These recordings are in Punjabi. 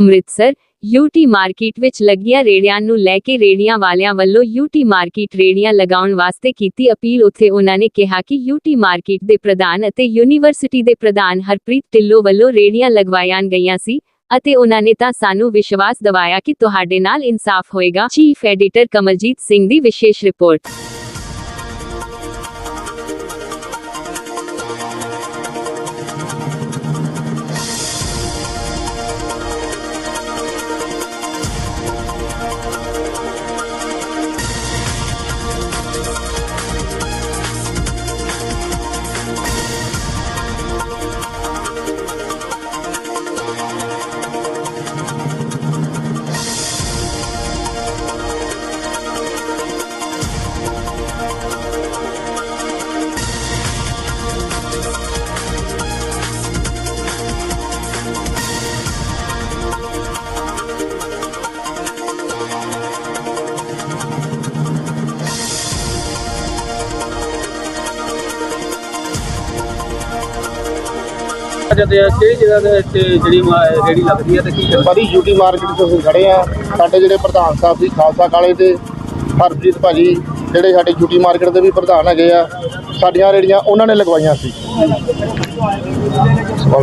ਅੰਮ੍ਰਿਤਸਰ ਯੂਟੀ ਮਾਰਕੀਟ ਵਿੱਚ ਲੱਗੀਆਂ ਰੇੜੀਆਂ ਨੂੰ ਲੈ ਕੇ ਰੇੜੀਆਂ ਵਾਲਿਆਂ ਵੱਲੋਂ ਯੂਟੀ ਮਾਰਕੀਟ ਰੇੜੀਆਂ ਲਗਾਉਣ ਵਾਸਤੇ ਕੀਤੀ ਅਪੀਲ। ਉੱਥੇ ਉਹਨਾਂ ਨੇ ਕਿਹਾ ਕਿ ਯੂਟੀ ਮਾਰਕੀਟ ਦੇ ਪ੍ਰਧਾਨ ਅਤੇ ਯੂਨੀਵਰਸਿਟੀ ਦੇ ਪ੍ਰਧਾਨ ਹਰਪ੍ਰੀਤ ਢਿੱਲੋਂ ਵੱਲੋਂ ਰੇੜੀਆਂ ਲਗਵਾਈਆਂ ਗਈਆਂ ਸੀ। ਅਤੇ ਉਹਨਾਂ ਨੇ ਤਾਂ ਸਾਨੂੰ ਵਿਸ਼ਵਾਸ ਦਿਵਾਇਆ ਕਿ ਤੁਹਾਡੇ ਨਾਲ ਇਨਸਾਫ ਹੋਏਗਾ। ਚੀਫ ਐਡੀਟਰ ਕਮਲਜੀਤ ਸਿੰਘ ਦੀ ਵਿਸ਼ੇਸ਼ ਰਿਪੋਰਟ। ਜਾਂਦੇ ਆ ਕਿਹੜੀ ਜਗ੍ਹਾ ਦੇ ਉੱਤੇ ਜਿਹੜੀ ਮਾ- ਰੇਹੜੀ ਲੱਗਦੀ ਹੈ ਤੇ ਕੀ ਕਰਦਾ ਬੜੀ ਯੂਟੀ ਮਾਰਕੀਟ ਤੋਂ ਅਸੀਂ ਖੜੇ ਆ। ਸਾਡੇ ਜਿਹੜੇ ਪ੍ਰਧਾਨ ਸਾਹਿਬ ਸੀ ਖਾਲਸਾ ਕਾਲੇ ਤੇ ਹਰਪ੍ਰੀਤ ਭਾਜੀ ਜਿਹੜੇ ਸਾਡੇ ਯੂਟੀ ਮਾਰਕੀਟ ਦੇ ਵੀ ਪ੍ਰਧਾਨ ਹੈਗੇ ਆ ਸਾਡੀਆਂ ਰੇੜੀਆਂ ਉਹਨਾਂ ਨੇ ਲਗਵਾਈਆਂ ਸੀ।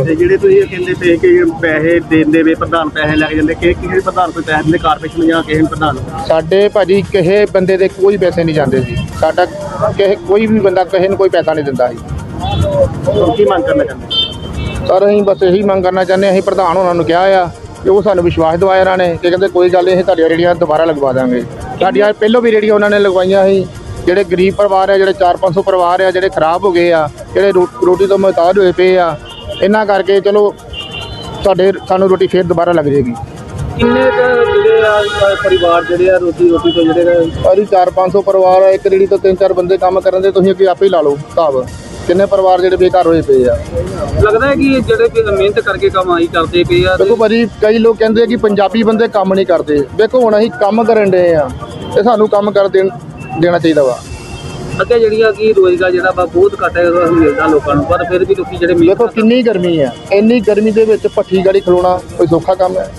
ਤੇ ਜਿਹੜੇ ਤੁਸੀਂ ਇਹ ਕਹਿੰਦੇ ਪਏ ਕਿ ਪੈਸੇ ਦੇਂਦੇ ਵੇ ਪ੍ਰਧਾਨ ਪੈਸੇ ਲੈ ਕੇ ਜਾਂਦੇ ਕਿ ਕਿਸੇ ਪ੍ਰਧਾਨ ਕੋਈ ਪੈਸੇ ਦਿੰਦੇ ਕਾਰਪੋਰੇਸ਼ਨ ਜਾਂ ਕਿਸੇ ਪ੍ਰਧਾਨ? ਨੂੰ? ਸਾਡੇ ਭਾਜੀ ਕਿਸੇ ਬੰਦੇ ਦੇ ਕੋਈ ਪੈਸੇ ਨਹੀਂ ਜਾਂਦੇ ਸੀ ਸਾਡਾ ਕਿਸੇ ਕੋਈ ਵੀ ਬੰਦਾ ਕਿਸੇ ਨੂੰ ਕੋਈ ਪੈਸਾ ਨਹੀਂ ਦਿੰਦਾ ਸੀ ਹੁਣ ਕੀ ਮੰਗ ਕਰਨਾ ਚਾਹੁੰਦੇ? ਸਰ ਅਸੀਂ ਬਸ ਇਹੀ ਮੰਗ ਕਰਨਾ ਚਾਹੁੰਦੇ ਅਸੀਂ ਪ੍ਰਧਾਨ ਉਹਨਾਂ ਨੂੰ ਕਿਹਾ ਆ ਕਿ ਉਹ ਸਾਨੂੰ ਵਿਸ਼ਵਾਸ ਦਿਵਾਇਆ ਇਹਨਾਂ ਨੇ ਕਿ ਕਹਿੰਦੇ ਕੋਈ ਗੱਲ ਨਹੀਂ ਅਸੀਂ ਤੁਹਾਡੀਆਂ ਰੇੜੀਆਂ ਦੁਬਾਰਾ ਲਗਵਾ ਦਾਂਗੇ। ਸਾਡੀਆਂ ਪਹਿਲੋਂ ਵੀ ਰੇੜੀਆਂ ਉਹਨਾਂ ਨੇ ਲਗਵਾਈਆਂ ਸੀ। ਜਿਹੜੇ ਗਰੀਬ ਪਰਿਵਾਰ ਆ ਜਿਹੜੇ 4-500 ਪਰਿਵਾਰ ਆ ਜਿਹੜੇ ਖਰਾਬ ਹੋ ਗਏ ਆ ਜਿਹੜੇ ਰੋਟੀ ਤੋਂ ਮੁਹਤਾਜ ਹੋਏ ਪਏ ਆ ਇਹਨਾਂ ਕਰਕੇ ਚਲੋ ਸਾਡੇ ਸਾਨੂੰ ਰੋਟੀ ਫੇਰ ਦੁਬਾਰਾ ਲੱਗ ਜੇਗੀ ਕਿੰਨੇ ਜਿਹੜੇ ਆ ਪਰਿਵਾਰ ਜਿਹੜੇ ਆ ਰੋਟੀ ਰੋਟੀ ਤੋਂ ਜਿਹੜੇ ਸਾਰੀ 4-500 ਪਰਿਵਾਰ ਆ ਇੱਕ ਰੇੜੀ ਤੋਂ ਤਿੰਨ ਚਾਰ ਬੰਦੇ ਕੰਮ ਕਰਨ ਦੇ ਤੁਸੀਂ ਅੱਗੇ ਆਪੇ ਹੀ ਲਾ ਲਓ ਹਿਸਾਬ। ਕਿੰਨੇ ਪਰਿਵਾਰ ਜਿਹੜੇ ਬੇਘਰ ਹੋਏ ਪਏ ਆ? ਲੱਗਦਾ ਹੈ ਕਿ ਇਹ ਜਿਹੜੇ ਕਿ ਮਿਹਨਤ ਕਰਕੇ ਕਮਾਈ ਕਰਦੇ ਪਏ ਆ ਦੇਖੋ ਭਾਜੀ ਕਈ ਲੋਕ ਕਹਿੰਦੇ ਆ ਕਿ ਪੰਜਾਬੀ ਬੰਦੇ ਕੰਮ ਨਹੀਂ ਕਰਦੇ। ਦੇਖੋ ਹੁਣ ਅਸੀਂ ਕੰਮ ਕਰਨ ਦੇ ਆ ਤੇ ਸਾਨੂੰ ਕੰਮ ਕਰ ਦੇਣ ਦੇਣਾ ਚਾਹੀਦਾ ਵਾ। ਅੱਗੇ ਜਿਹੜੀਆਂ ਕਿ ਰੋਜ਼ਗਾਰ ਜਿਹੜਾ ਵਾ ਬਹੁਤ ਘੱਟ ਹੈ ਉਹ ਮਿਲਦਾ ਲੋਕਾਂ ਨੂੰ ਪਰ ਫਿਰ ਵੀ ਲੋਕੀ ਜਿਹੜੇ ਦੇਖੋ ਕਿੰਨੀ ਗਰਮੀ ਆ। ਇੰਨੀ ਗਰਮੀ ਦੇ ਵਿੱਚ ਭੱਠੀ ਗਾੜੀ ਖਲੋਣਾ ਕੋਈ ਸੌਖਾ ਕੰਮ ਹੈ।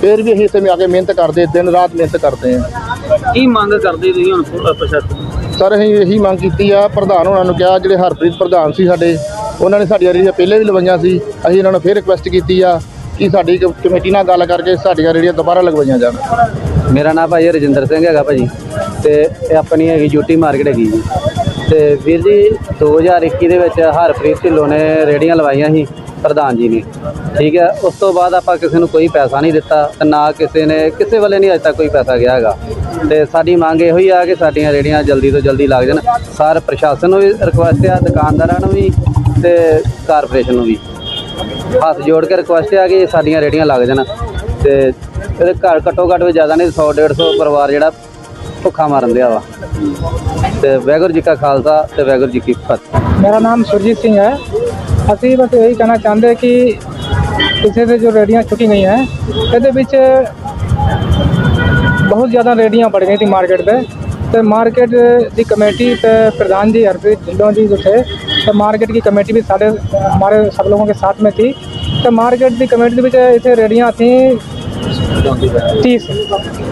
ਫਿਰ ਵੀ ਅਸੀਂ ਇੱਥੇ ਆ ਕੇ ਮਿਹਨਤ ਕਰਦੇ ਦਿਨ ਰਾਤ ਮਿਹਨਤ ਕਰਦੇ ਆ। ਕੀ ਮੰਗ ਕਰਦੇ ਤੁਸੀਂ ਹੁਣ ਪ੍ਰਸ਼ਾਸਨ ਸਰ ਅਸੀਂ ਇਹੀ ਮੰਗ ਕੀਤੀ ਆ, ਪ੍ਰਧਾਨ ਉਹਨਾਂ ਨੂੰ ਕਿਹਾ, ਜਿਹੜੇ ਹਰਪ੍ਰੀਤ ਪ੍ਰਧਾਨ ਸੀ ਸਾਡੇ, ਉਹਨਾਂ ਨੇ ਸਾਡੀਆਂ ਰੇੜੀਆਂ ਪਹਿਲੇ ਵੀ ਲਵਾਈਆਂ ਸੀ, ਅਸੀਂ ਇਹਨਾਂ ਨੂੰ ਫਿਰ ਰਿਕੁਐਸਟ ਕੀਤੀ ਆ ਕਿ ਸਾਡੀ ਕਮੇਟੀ ਨਾਲ ਗੱਲ ਕਰਕੇ ਸਾਡੀਆਂ ਰੇੜੀਆਂ ਦੁਬਾਰਾ ਲਗਵਾਈਆਂ ਜਾਣ। ਮੇਰਾ ਨਾਮ ਭਾਜੀ ਰਜਿੰਦਰ ਸਿੰਘ ਹੈਗਾ ਭਾਜੀ, ਤੇ ਇਹ ਆਪਣੀ ਹੈਗੀ ਯੂਟੀ ਮਾਰਕੀਟ ਹੈਗੀ ਜੀ। ਤੇ ਵੀਰ ਜੀ 2021 ਦੇ ਵਿੱਚ ਹਰਪ੍ਰੀਤ ਢਿੱਲੋਂ ਨੇ ਰੇੜੀਆਂ ਲਵਾਈਆਂ ਸੀ। ਪ੍ਰਧਾਨ ਜੀ ਨੇ। ਠੀਕ ਹੈ, ਉਸ ਤੋਂ ਬਾਅਦ ਆਪਾਂ ਕਿਸੇ ਨੂੰ ਕੋਈ ਪੈਸਾ ਨਹੀਂ ਦਿੱਤਾ ਤੇ ਨਾ ਕਿਸੇ ਨੇ, ਕਿਸੇ ਵੱਲੇ ਨਹੀਂ ਅਜੇ ਤੱਕ ਕੋਈ ਪੈਸਾ ਗਿਆ ਹੈਗਾ। ਤੇ ਸਾਡੀ ਮੰਗ ਇਹੋ ਹੀ ਆ ਕਿ ਸਾਡੀਆਂ ਰੇੜੀਆਂ ਜਲਦੀ ਤੋਂ ਜਲਦੀ ਲੱਗ ਜਾਣ, ਸਾਰ ਪ੍ਰਸ਼ਾਸਨ ਨੂੰ ਵੀ ਰਿਕੁਐਸਟ ਆ, ਦੁਕਾਨਦਾਰਾਂ ਨੂੰ ਵੀ ਤੇ ਕਾਰਪੋਰੇਸ਼ਨ ਨੂੰ ਵੀ। ਹੱਥ ਜੋੜ ਕੇ ਰਿਕੁਐਸਟ ਆ ਕਿ ਸਾਡੀਆਂ ਰੇੜੀਆਂ ਲੱਗ ਜਾਣ ਤੇ ਇਹਦੇ ਘਰ ਘੱਟੋ ਘੱਟ ਵੀ ਜ਼ਿਆਦਾ ਨਹੀਂ 100 150 ਪਰਿਵਾਰ ਜਿਹੜਾ ਭੁੱਖਾ ਮਰਨ ਦਿਆ ਵਾ। ਤੇ ਵਾਹਿਗੁਰੂ ਜੀ ਕਾ ਖਾਲਸਾ ਤੇ ਵਾਹਿਗੁਰੂ ਜੀ ਕੀ ਫਤਿਹ। ਮੇਰਾ ਨਾਮ ਸੁਰਜੀਤ ਸਿੰਘ ਹੈ। ਅਸੀਂ ਬਸ ਇਹੀ ਕਹਿਣਾ ਚਾਹੁੰਦੇ ਕਿ ਪਿੱਛੇ ਦੇ ਜੋ ਰੇੜੀਆਂ ਚੁੱਕੀ ਗਈਆਂ ਹੈ ਇਹਦੇ ਵਿੱਚ ਬਹੁਤ ਜ਼ਿਆਦਾ ਰੇੜੀਆਂ बढ़ गई थी मार्केट पे तो मार्केट की कमेटी पे प्रधान जी हरप्रीत ढिल्लों जी जो थे तो मार्केट की कमेटी भी सारे हमारे सब लोगों के साथ में थी तो मार्केट की कमेटी ਦੇ ਵਿੱਚ ਇੱਥੇ ਰੇੜੀਆਂ ਥੀ 30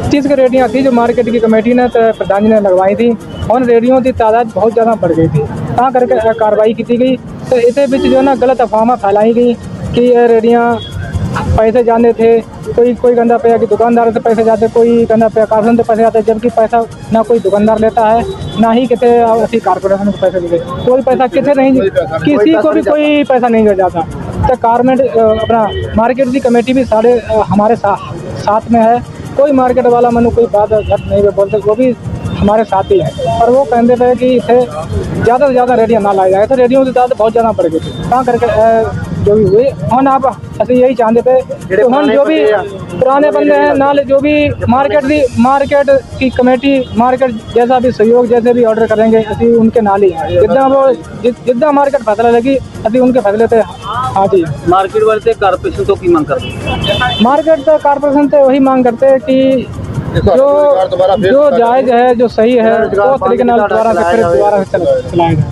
30 की रेडियाँ थी जो मार्केट की कमेटी ने तो प्रधान जी ने लगवाई थी उन रेडियों की तादाद बहुत ज़्यादा बढ़ गई थी ਤਾਂ ਕਰਕੇ ਇਹ कार्रवाई की गई तो इस बिच जो ना गलत अफवाह फैलाई गई कि ये रेडियाँ पैसे जाने थे कोई कोई गंदा पाया कि दुकानदार से पैसे जाते कोई गंदा पैसा कारपोरेशन से पैसे जाते जबकि पैसा ना कोई दुकानदार लेता है ना ही कितने ऐसी कारपोरेशन को पैसे मिले। कोई पैसा कितने नहीं किसी को भी कोई पैसा नहीं दिया जाता। तो कारमेंट अपना मार्केट की कमेटी भी सारे हमारे साथ साथ में है। कोई मार्केट वाला मनु कोई बात घट नहीं बोलते वो भी हमारे साथ ही है। और वो कहते थे कि इसे ज़्यादा से ज़्यादा रेडियो ना लाया जाए। तो रेडियो की तादाद बहुत ज़्यादा बढ़ गई थी। कहाँ करके जो भी हुई हम आप असली यही चाहते थे हम जो भी पुराने बंदे हैं ना जो भी मार्केट भी मार्केट की कमेटी मार्केट जैसा भी सहयोग जैसे भी ऑर्डर करेंगे अभी उनके नाल ही जितना वो जितना मार्केट फैसला लगी अभी उनके फैसले थे हाँ जी मार्केट वाले कारपोरेशन तो की मांग करते मार्केट तो कारपोरेशन से वही मांग करते हैं कि जो जो जायज़ है जो सही है उस तरीके से दोबारा से फिर दोबारा चलाएगा